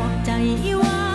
อบใจอีวา